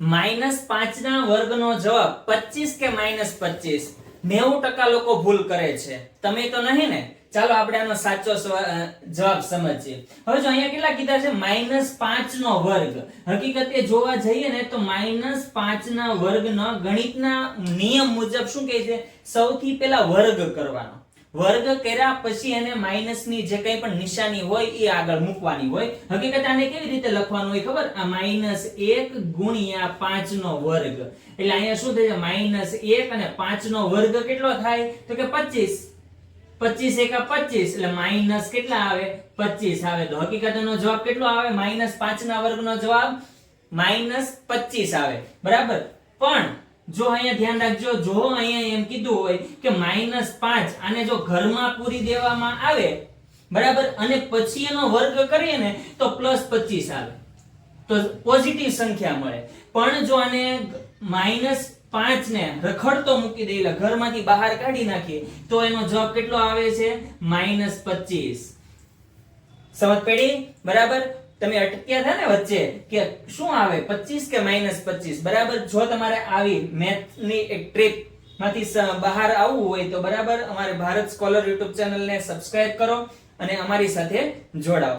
Minus વર્ગ વર્ગનો જવાબ પચીસ કે માઇનસ પચીસ? નેવું ટકા લોકો ભૂલ કરે છે. તમે તો નહીં ને? ચાલો આપણે આનો સાચો જવાબ સમજીએ. હવે જો અહીંયા કેટલા કીધા છે? માઇનસ પાંચ નો વર્ગ. હકીકતે જોવા જઈએ ને તો માઇનસ પાંચ ના વર્ગનો ગણિતના નિયમ મુજબ શું કહે છે? સૌથી પહેલા વર્ગ કરવાનો. વર્ગ કર્યા પછી એને માઇનસની જે કંઈ પણ નિશાની હોય એ આગળ મૂકવાની હોય. હકીકત આને કેવી રીતે લખવાનું હોય ખબર? આ માઇનસ એક ગુણ્યા પાંચ નો વર્ગ. એટલે અહીંયા શું છે માઇનસ એક અને પાંચ નો વર્ગ કેટલો થાય? તો કે પચીસ. પચીસ એકા પચીસ. એટલે માઇનસ કેટલા આવે? પચીસ આવે. તો હકીકત એનો જવાબ કેટલો આવે? માઇનસ પાંચ ના વર્ગનો જવાબ માઇનસ પચીસ આવે. બરાબર? પણ જો અહીંયા ધ્યાન રાખજો, જો અહીંયા એમ કીધું હોય કે માઇનસ પાંચ આને જો ઘરમાં પૂરી દેવામાં આવે, બરાબર? અને પછી એનો વર્ગ કરીએ ને, તો પ્લસ પચીસ આવે. તો પોઝિટિવ સંખ્યા મળે. પણ જો આને માઇનસ પાંચ ને રખડતો મૂકી દઈએ ઘરમાંથી બહાર કાઢી નાખીએ, તો એનો જવાબ કેટલો આવે છે? માઇનસ પચીસ. સમજ પડી? બરાબર? તમે અટક્યા હતા ને વચ્ચે કે શું આવે? 25 કે માઇનસ પચીસ? બરાબર? જો તમારે આવી મેથની એક ટ્રીપમાંથી બહાર આવવું હોય તો બરાબર અમારે ભારત સ્કોલર યુટ્યુબ ચેનલને સબસ્ક્રાઇબ કરો અને અમારી સાથે જોડાઓ.